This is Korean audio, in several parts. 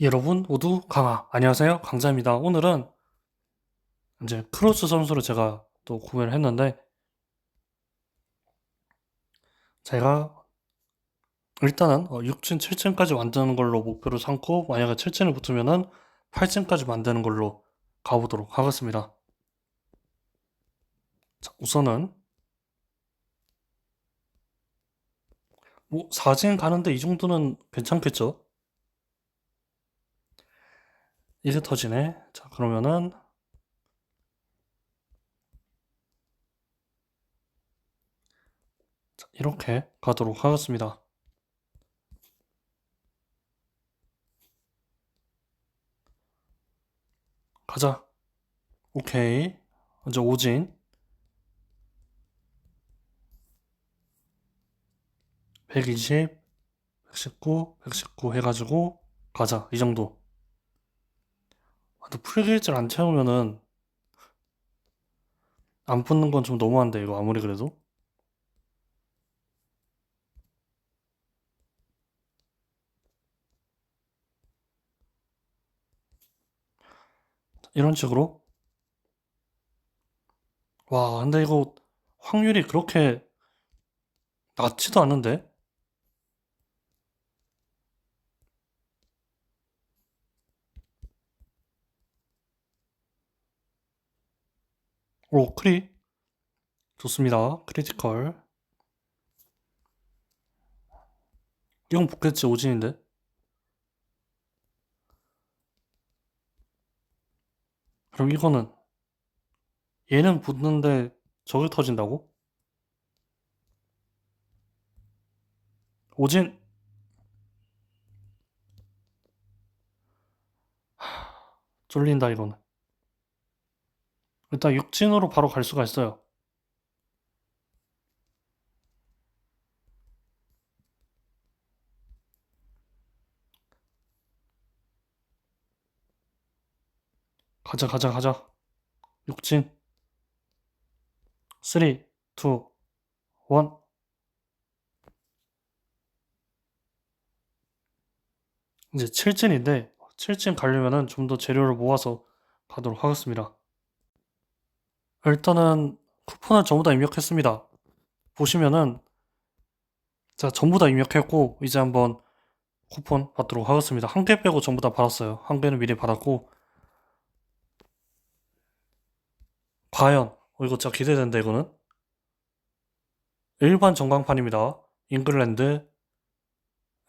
여러분 모두 강하 안녕하세요. 강자입니다. 오늘은 이제 크로스 선수를 제가 또 구매를 했는데 제가 일단은 6층 7층까지 만드는 걸로 목표를 삼고 만약에 7층을 붙으면은 8층까지 만드는 걸로 가보도록 하겠습니다. 자, 우선은 뭐 4층 가는데 이 정도는 괜찮겠죠 이제 터지네. 자, 그러면은 자, 이렇게 가도록 하겠습니다. 가자. 오케이. 이제 오진. 120, 119, 119 해가지고 가자. 이 정도. 아, 근데 풀게이지를 안 채우면은 안 붙는 건 좀 너무한데 이거 아무리 그래도? 이런 식으로? 와 근데 이거 확률이 그렇게 낮지도 않은데 오 크리. 좋습니다. 크리티컬. 이건 붙겠지 오진인데? 그럼 이거는 얘는 붙는데 저게 터진다고? 오진. 하, 쫄린다 이거는 일단 육진으로 바로 갈 수가 있어요. 가자 가자 가자. 육진. 3 2 1 이제 7진인데 7진 가려면은 좀 더 재료를 모아서 가도록 하겠습니다. 일단은 쿠폰을 전부 다 입력했습니다. 보시면은 자 전부 다 입력했고 이제 한번 쿠폰 받도록 하겠습니다. 한 개 빼고 전부 다 받았어요. 한 개는 미리 받았고 과연 어, 이거 진짜 기대된다 이거는 일반 전광판입니다. 잉글랜드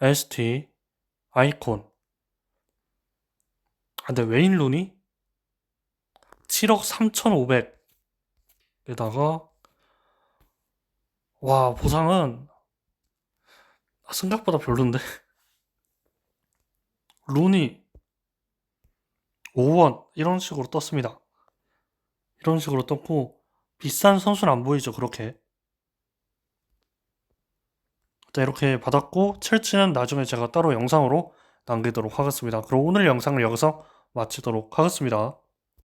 ST 아이콘 아, 근데 웨인 루니 7억 3,500 에다가 와 보상은 아, 생각보다 별론데 루니 5원 이런 식으로 떴습니다. 이런 식으로 떴고 비싼 선수는 안 보이죠 그렇게 자, 이렇게 받았고 첼치는 나중에 제가 따로 영상으로 남기도록 하겠습니다. 그럼 오늘 영상을 여기서 마치도록 하겠습니다.